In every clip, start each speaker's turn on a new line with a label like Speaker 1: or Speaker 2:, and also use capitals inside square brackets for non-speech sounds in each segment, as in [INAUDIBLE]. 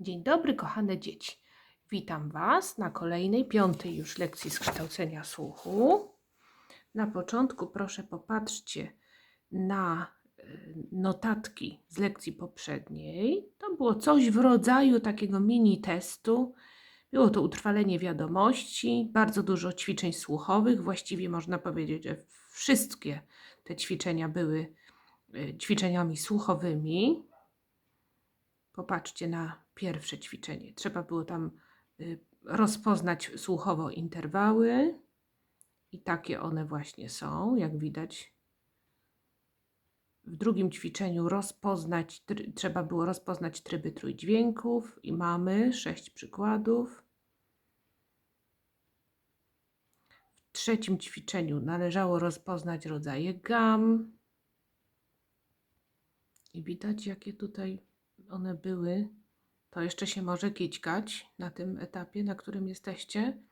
Speaker 1: Dzień dobry, kochane dzieci. Witam Was na kolejnej, piątej już lekcji z kształcenia słuchu. Na początku proszę popatrzcie na y, notatki z lekcji poprzedniej. To było coś w rodzaju takiego mini testu. Było to utrwalenie wiadomości, bardzo dużo ćwiczeń słuchowych. Właściwie można powiedzieć, że wszystkie te ćwiczenia były y, ćwiczeniami słuchowymi. Popatrzcie na pierwsze ćwiczenie. Trzeba było tam y, rozpoznać słuchowo interwały. I takie one właśnie są, jak widać. W drugim ćwiczeniu rozpoznać, trzeba było rozpoznać tryby trójdźwięków i mamy sześć przykładów. W trzecim ćwiczeniu należało rozpoznać rodzaje gam. I widać, jakie tutaj one były. To jeszcze się może kićkać na tym etapie, na którym jesteście.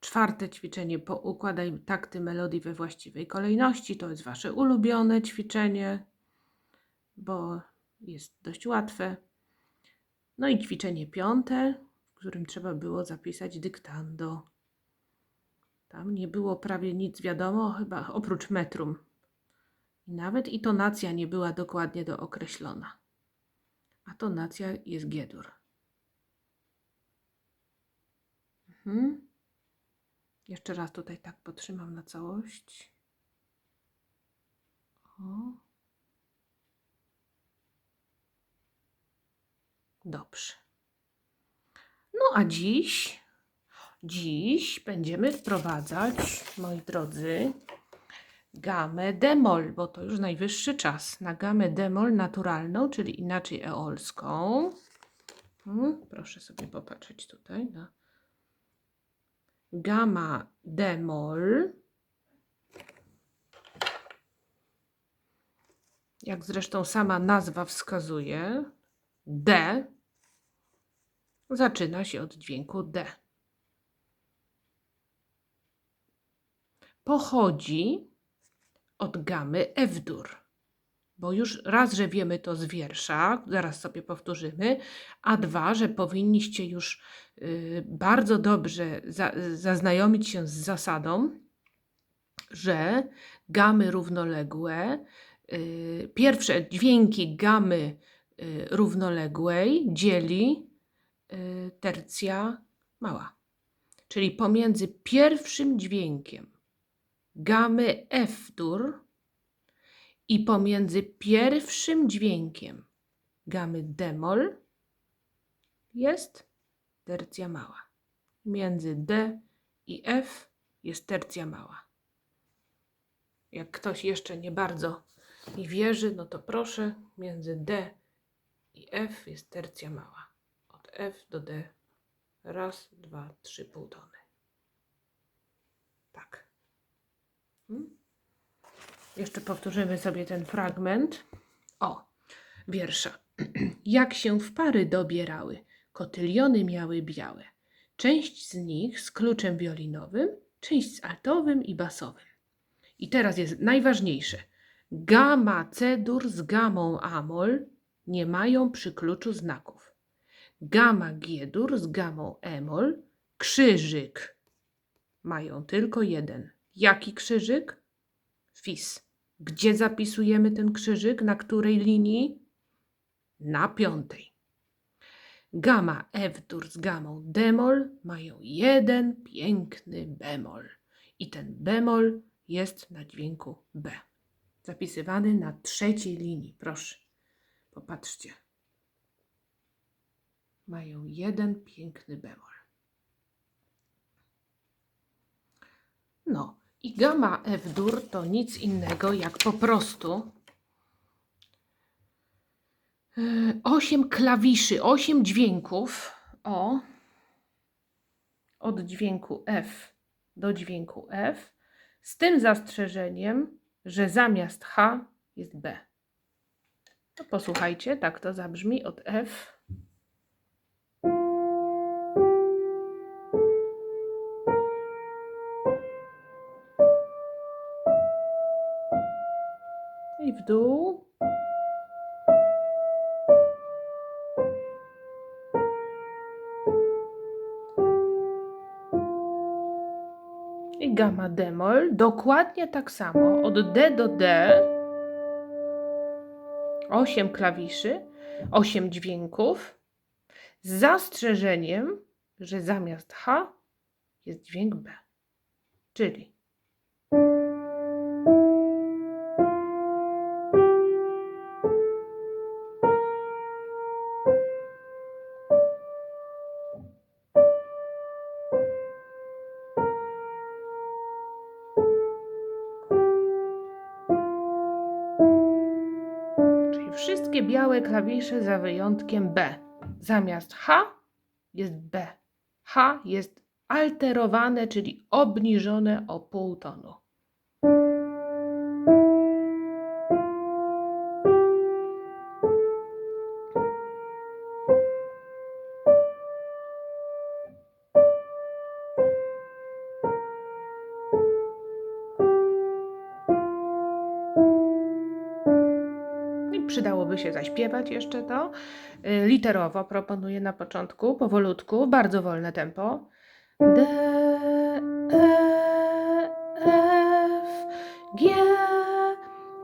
Speaker 1: Czwarte ćwiczenie. Poukładaj takty melodii we właściwej kolejności. To jest Wasze ulubione ćwiczenie, bo jest dość łatwe. No i ćwiczenie piąte, w którym trzeba było zapisać dyktando. Tam nie było prawie nic wiadomo, chyba oprócz metrum. Nawet i tonacja nie była dokładnie dookreślona. A tonacja jest G-dur. Mhm. Jeszcze raz tutaj tak potrzymam na całość. O. Dobrze. No a dziś, dziś będziemy wprowadzać, moi drodzy, gamę demol, bo to już najwyższy czas na gamę demol naturalną, czyli inaczej eolską. Hmm, proszę sobie popatrzeć tutaj na gamma demol. Jak zresztą sama nazwa wskazuje, D zaczyna się od dźwięku D. Pochodzi od gamy F-dur. Bo już raz, że wiemy to z wiersza, zaraz sobie powtórzymy, a dwa, że powinniście już y, bardzo dobrze za, zaznajomić się z zasadą, że gamy równoległe, y, pierwsze dźwięki gamy y, równoległej dzieli tercja mała. Czyli pomiędzy pierwszym dźwiękiem gamy F-dur i pomiędzy pierwszym dźwiękiem gamy demol jest tercja mała. Między D i F jest tercja mała. Jak ktoś jeszcze nie bardzo mi wierzy, no to proszę, między D i F jest tercja mała. Od F do D raz, dwa, trzy pół tony. Tak. Jeszcze powtórzymy sobie ten fragment. O, wiersza. [CLEARS THROAT] Jak się w pary dobierały, kotyliony miały białe. Część z nich z kluczem wiolinowym, część z altowym i basowym. I teraz jest najważniejsze. Gama cedur z gamą amol nie mają przy kluczu znaków. Gama giedur z gamą emol, krzyżyk mają tylko jeden. Jaki krzyżyk? Fis. Gdzie zapisujemy ten krzyżyk? Na której linii? Na piątej. Gama F-dur z gamą demol mają jeden piękny bemol. I ten bemol jest na dźwięku B. Zapisywany na trzeciej linii. Proszę, popatrzcie. Mają jeden piękny bemol. No, i gamma F-dur to nic innego jak po prostu e, osiem klawiszy, osiem dźwięków o od dźwięku F do dźwięku F z tym zastrzeżeniem, że zamiast H jest B. To posłuchajcie, tak to zabrzmi od F dół. I gamma demol, dokładnie tak samo, od D do D, 8 klawiszy, 8 dźwięków, z zastrzeżeniem, że zamiast H jest dźwięk B, czyli klawisze za wyjątkiem B. Zamiast H jest B. H jest alterowane, czyli obniżone o pół tonu. Się zaśpiewać jeszcze to. Y, Literowo proponuję na początku, powolutku, bardzo wolne tempo. D, E, F, G,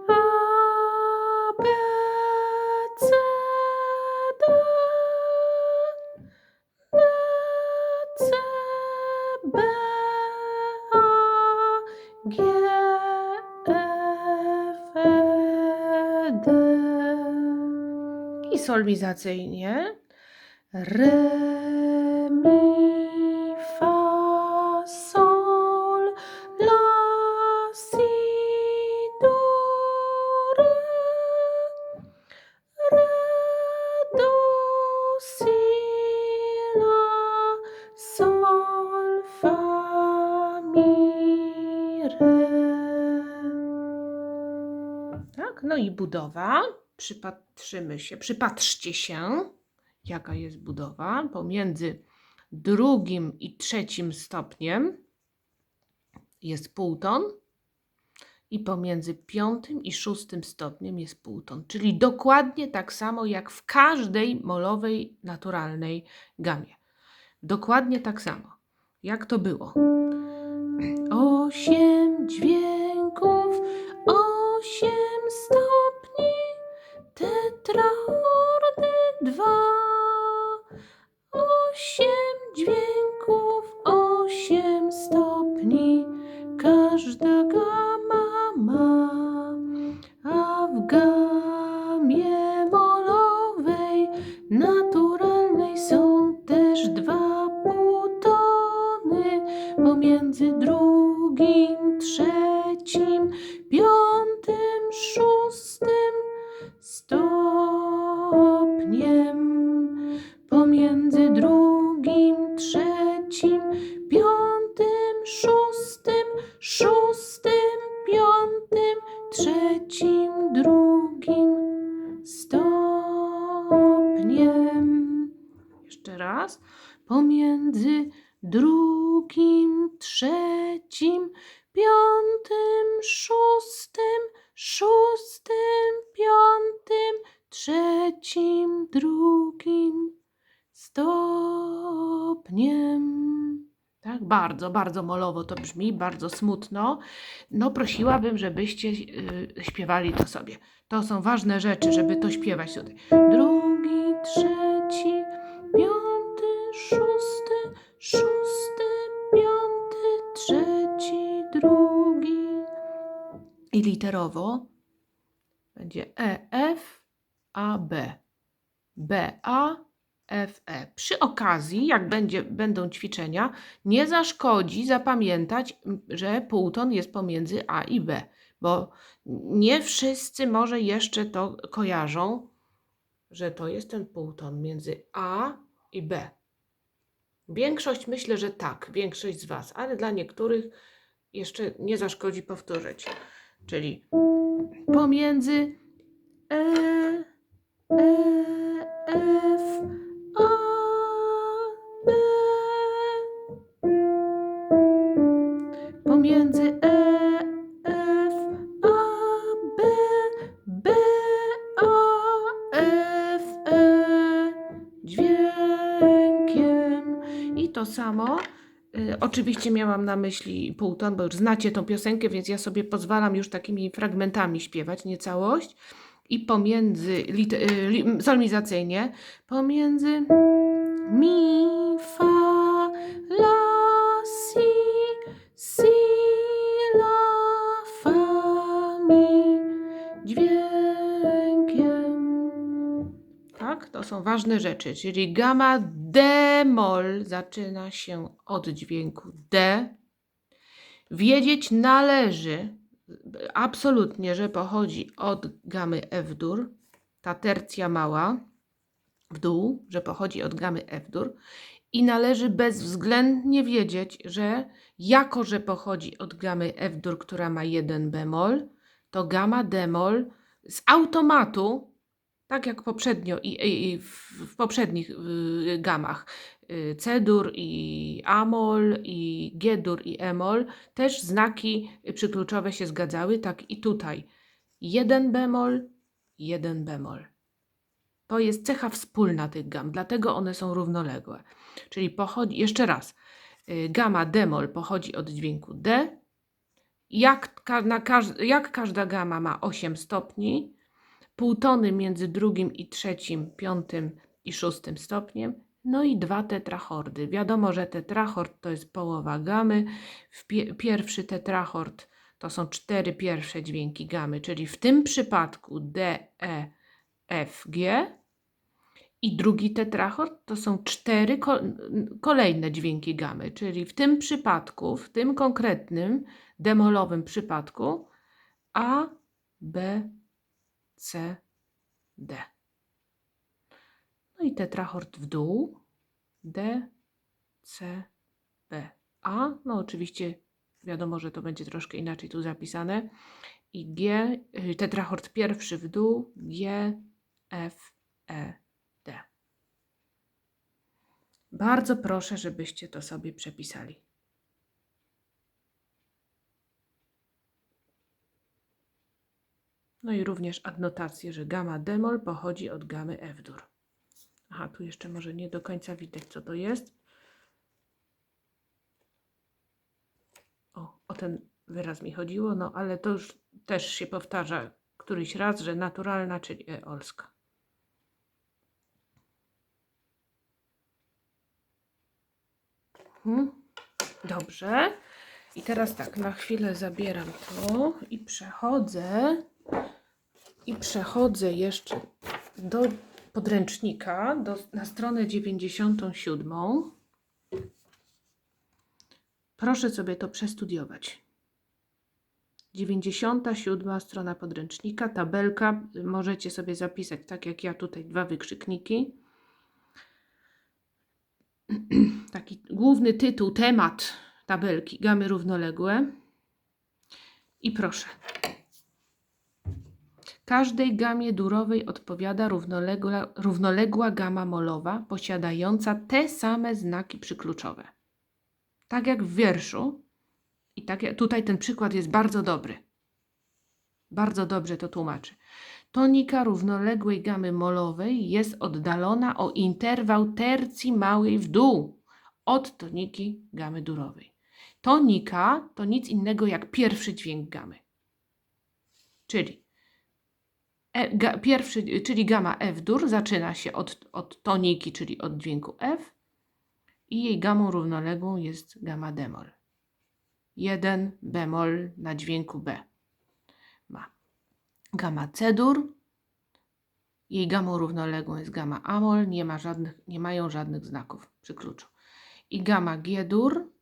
Speaker 1: A, B, C, D, D, C, B, A, G, I solwizacyjnie. Re, mi, fa, sol, la, si, do, re. Re, do, si, la, sol, fa, mi, re. Tak, no i budowa. Przypatrzymy się, przypatrzcie się, jaka jest budowa pomiędzy drugim i trzecim stopniem jest półton i pomiędzy piątym i szóstym stopniem jest półton, czyli dokładnie tak samo jak w każdej molowej, naturalnej gamie. Dokładnie tak samo. Jak to było? Osiem dźwięków, pomiędzy drugim, trzecim, piątym, szóstym stopniem. Pomiędzy drugim, trzecim, piątym, szóstym, szóstym, piątym, trzecim, drugim stopniem. Jeszcze raz. Pomiędzy drugim, trzecim, piątym, szóstym, szóstym, piątym, trzecim, drugim stopniem. Tak, bardzo, bardzo molowo to brzmi, bardzo smutno. No, prosiłabym, żebyście y, śpiewali to sobie. To są ważne rzeczy, żeby to śpiewać tutaj. Drugi, trzeci, I literowo będzie E, F, A, B. B, A, F, E. Przy okazji, jak będzie, będą ćwiczenia, nie zaszkodzi zapamiętać, że półton jest pomiędzy A i B, bo nie wszyscy może jeszcze to kojarzą, że to jest ten półton między A i B. Większość myślę, że tak, większość z Was, ale dla niektórych jeszcze nie zaszkodzi powtórzyć. Czyli pomiędzy E, Oczywiście miałam na myśli półton, bo już znacie tą piosenkę, więc ja sobie pozwalam już takimi fragmentami śpiewać, nie całość. I pomiędzy, lit, y, li, solmizacyjnie, pomiędzy mi, fa, la, si, si, la, fa, mi, dźwiękiem. Tak, to są ważne rzeczy, czyli gama d-moll zaczyna się od dźwięku d. Wiedzieć należy absolutnie, że pochodzi od gamy F-dur, ta tercja mała w dół, że pochodzi od gamy F-dur i należy bezwzględnie wiedzieć, że jako, że pochodzi od gamy F-dur, która ma jeden bemol, to gama d-moll z automatu, tak jak poprzednio i, i, i w, poprzednich y, gamach, y, C-dur i A-moll i G-dur i E-moll, też znaki przykluczowe się zgadzały, tak i tutaj. Jeden bemol, jeden bemol. To jest cecha wspólna tych gam, dlatego one są równoległe. Czyli pochodzi, jeszcze raz, y, gama d-moll pochodzi od dźwięku D. Jak, ka, na jak każda gama ma 8 stopni, półtony między drugim i trzecim, piątym i szóstym stopniem, no i dwa tetrachordy. Wiadomo, że tetrachord to jest połowa gamy. Pierwszy tetrachord to są cztery pierwsze dźwięki gamy, czyli w tym przypadku D, E, F, G. I drugi tetrachord to są cztery ko kolejne dźwięki gamy, czyli w tym przypadku, w tym konkretnym demolowym przypadku A, B, C, D. No i tetrachord w dół. D, C, B. A, no oczywiście wiadomo, że to będzie troszkę inaczej tu zapisane. I G, y, tetrachord pierwszy w dół. G, F, E, D. Bardzo proszę, żebyście to sobie przepisali. No i również adnotację, że gama demol pochodzi od gamy F-dur. Aha, tu jeszcze może nie do końca widać, co to jest. O, o ten wyraz mi chodziło, no ale to już też się powtarza któryś raz, że naturalna, czyli eolska. Mhm. Dobrze. I teraz tak, na chwilę zabieram to i przechodzę i przechodzę jeszcze do podręcznika, do, na stronę 97. Proszę sobie to przestudiować. 97 strona podręcznika, tabelka. Możecie sobie zapisać, tak jak ja tutaj, dwa wykrzykniki. [CLEARS THROAT] Taki główny tytuł, temat tabelki, gamy równoległe. I proszę. Każdej gamie durowej odpowiada równoległa, równoległa gama molowa posiadająca te same znaki przykluczowe. Tak jak w wierszu, i tak tutaj ten przykład jest bardzo dobry. Bardzo dobrze to tłumaczy. Tonika równoległej gamy molowej jest oddalona o interwał tercji małej w dół od toniki gamy durowej. Tonika to nic innego jak pierwszy dźwięk gamy. Czyli E, pierwszy, czyli gama F-dur zaczyna się od, od toniki, czyli od dźwięku F i jej gamą równoległą jest gama demol. Jeden bemol na dźwięku B ma. Gama C-dur, jej gamą równoległą jest gama amol, nie, ma żadnych, nie mają żadnych znaków przy kluczu. I gama G-dur,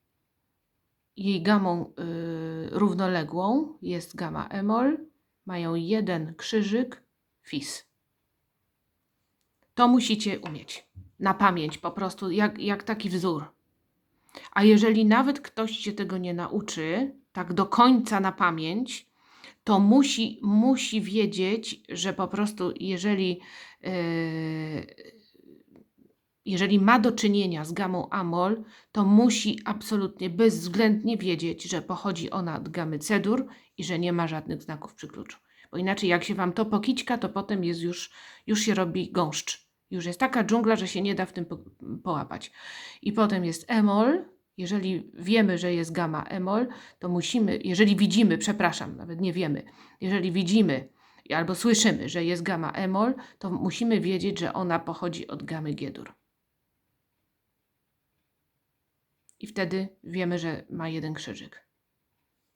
Speaker 1: jej gamą y, równoległą jest gama emol, mają jeden krzyżyk, fis. To musicie umieć. Na pamięć, po prostu, jak, jak taki wzór. A jeżeli nawet ktoś się tego nie nauczy, tak do końca na pamięć, to musi, musi wiedzieć, że po prostu, jeżeli, yy, jeżeli ma do czynienia z gamą amol, to musi absolutnie bezwzględnie wiedzieć, że pochodzi ona od gamy cedur i że nie ma żadnych znaków przy kluczu. Bo inaczej, jak się wam to pokićka, to potem jest już, już się robi gąszcz. Już jest taka dżungla, że się nie da w tym po, połapać. I potem jest emol, Jeżeli wiemy, że jest gamma emol, to musimy, jeżeli widzimy, przepraszam, nawet nie wiemy, jeżeli widzimy albo słyszymy, że jest gamma emol, to musimy wiedzieć, że ona pochodzi od gamy G-dur. I wtedy wiemy, że ma jeden krzyżyk.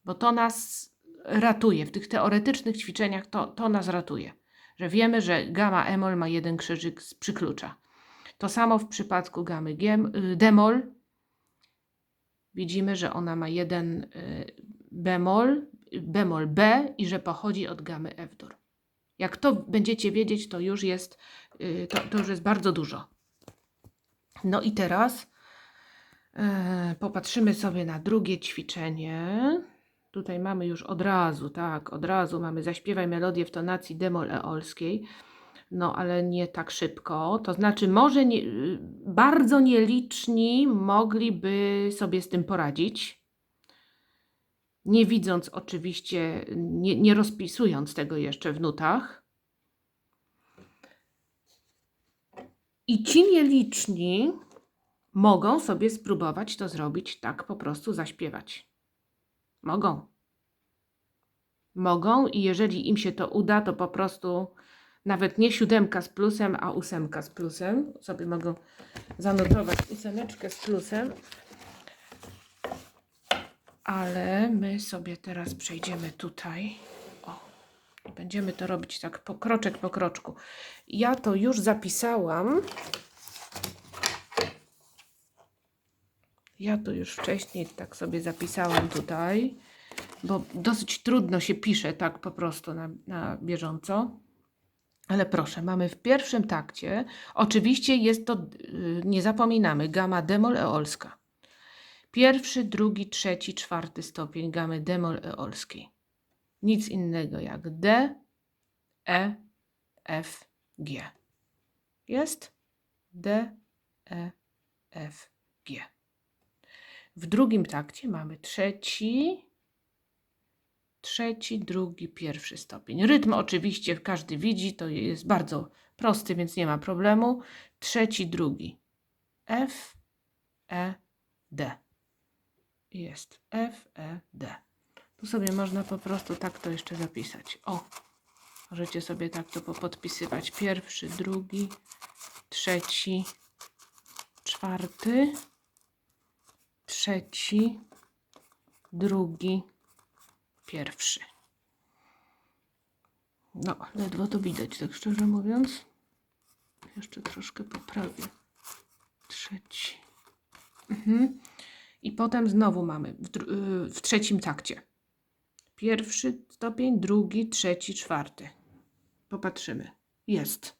Speaker 1: Bo to nas ratuje. W tych teoretycznych ćwiczeniach to, to nas ratuje. Że wiemy, że gamma emol ma jeden krzyżyk z przyklucza. To samo w przypadku gamy giem, y, demol. Widzimy, że ona ma jeden y, bemol, bemol B i że pochodzi od gamy F-dur. Jak to będziecie wiedzieć, to już jest, y, to, to już jest bardzo dużo. No i teraz popatrzymy sobie na drugie ćwiczenie. Tutaj mamy już od razu, tak, od razu mamy zaśpiewaj melodię w tonacji demol eolskiej. No, ale nie tak szybko. To znaczy, może nie, bardzo nieliczni mogliby sobie z tym poradzić. Nie widząc oczywiście, nie, nie rozpisując tego jeszcze w nutach. I ci nieliczni mogą sobie spróbować to zrobić tak po prostu zaśpiewać. Mogą. Mogą i jeżeli im się to uda, to po prostu nawet nie siódemka z plusem, a ósemka z plusem. Sobie mogą zanotować ósemeczkę z plusem. Ale my sobie teraz przejdziemy tutaj. O, będziemy to robić tak po kroczek po kroczku. Ja to już zapisałam. Ja to już wcześniej tak sobie zapisałam tutaj, bo dosyć trudno się pisze tak po prostu na, na bieżąco. Ale proszę, mamy w pierwszym takcie, oczywiście jest to, yy, nie zapominamy, gama demol eolska. Pierwszy, drugi, trzeci, czwarty stopień gamy demol eolskiej. Nic innego jak D, E, F, G. Jest D, E, F, G. W drugim takcie mamy trzeci, trzeci, drugi, pierwszy stopień. Rytm oczywiście każdy widzi, to jest bardzo prosty, więc nie ma problemu. Trzeci, drugi. F, E, D. Jest F, E, D. Tu sobie można po prostu tak to jeszcze zapisać. O, możecie sobie tak to podpisywać. Pierwszy, drugi, trzeci, czwarty, trzeci, drugi, pierwszy. No, ledwo to widać, tak szczerze mówiąc. Jeszcze troszkę poprawię. Trzeci. Mhm. I potem znowu mamy w, y, w trzecim takcie. Pierwszy stopień, drugi, trzeci, czwarty. Popatrzymy. Jest.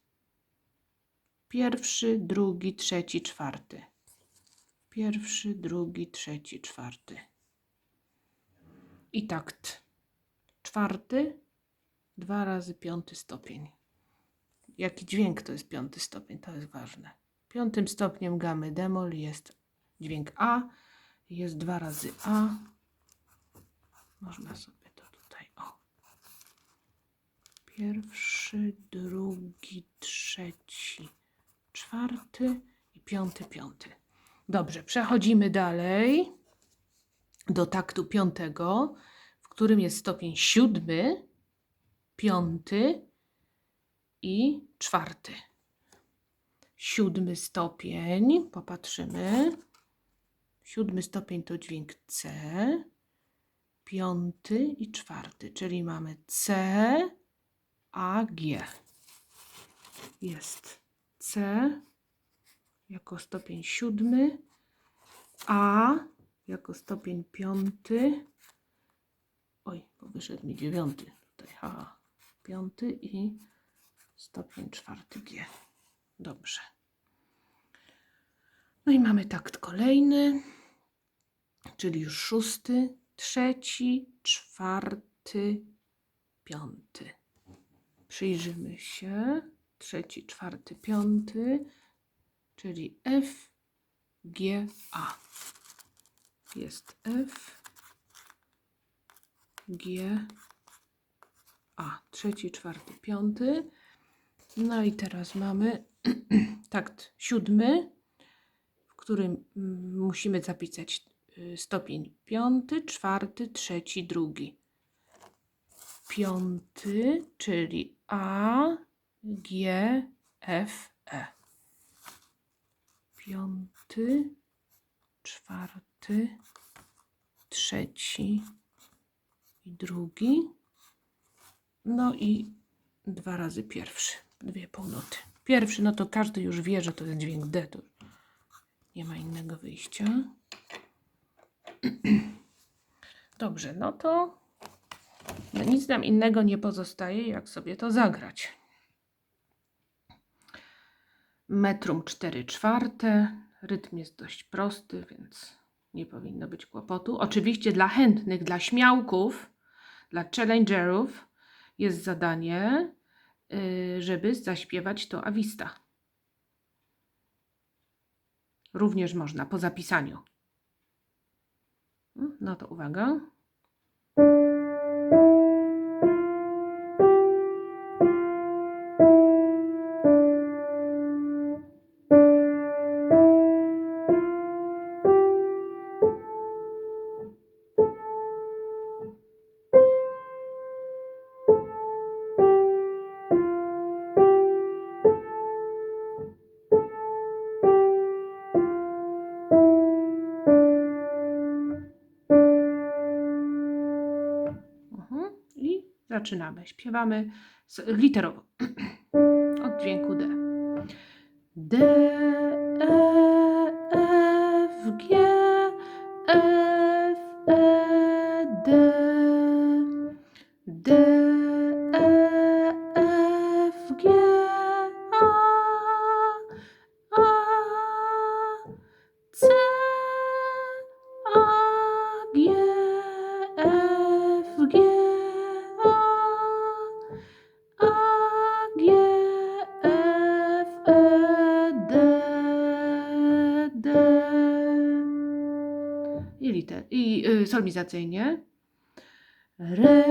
Speaker 1: Pierwszy, drugi, trzeci, czwarty. Pierwszy, drugi, trzeci, czwarty. I takt. Czwarty, dwa razy piąty stopień. Jaki dźwięk to jest piąty stopień? To jest ważne. Piątym stopniem gamy demol jest dźwięk A. Jest dwa razy A. Można sobie to tutaj, o. Pierwszy, drugi, trzeci, czwarty i piąty, piąty. Dobrze, przechodzimy dalej do taktu piątego, w którym jest stopień siódmy, piąty i czwarty. Siódmy stopień, popatrzymy. Siódmy stopień to dźwięk C, piąty i czwarty, czyli mamy C, A, G. Jest C jako stopień siódmy, A jako stopień piąty. Oj, bo wyszedł mi dziewiąty tutaj. Ha, piąty i stopień czwarty G. Dobrze. No i mamy takt kolejny, czyli już szósty, trzeci, czwarty, piąty. Przyjrzymy się. Trzeci, czwarty, piąty, czyli F, G, A. Jest F, G, A. Trzeci, czwarty, piąty. No i teraz mamy [CLEARS THROAT] takt siódmy, w którym mm, musimy zapisać y, stopień piąty, czwarty, trzeci, drugi. Piąty, czyli A, G, F, E. Piąty, czwarty, trzeci i drugi. No i dwa razy pierwszy. Dwie półnoty. Pierwszy, no to każdy już wie, że to jest dźwięk D. To nie ma innego wyjścia. [CLEARS THROAT] Dobrze, no to no nic nam innego nie pozostaje, jak sobie to zagrać. Metrum 4 czwarte. Rytm jest dość prosty, więc nie powinno być kłopotu. Oczywiście dla chętnych, dla śmiałków, dla challengerów jest zadanie, y, żeby zaśpiewać to awista. Również można po zapisaniu. No to uwaga. Zaczynamy. Śpiewamy literowo. [CLEARS THROAT] Od dźwięku D. D, i solmizacyjnie. Re,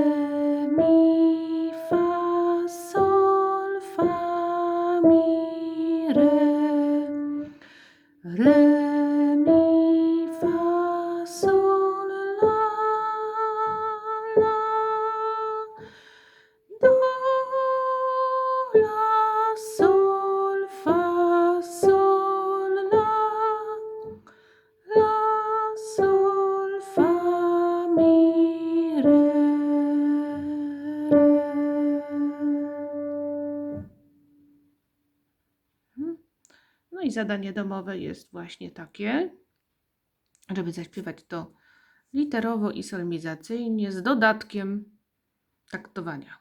Speaker 1: i zadanie domowe jest właśnie takie, żeby zaśpiewać to literowo i solmizacyjnie z dodatkiem taktowania.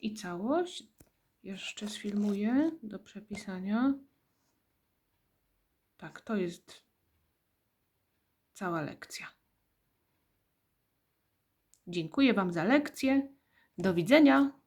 Speaker 1: I całość jeszcze sfilmuję do przepisania. Tak, to jest cała lekcja. Dziękuję Wam za lekcję. Do widzenia.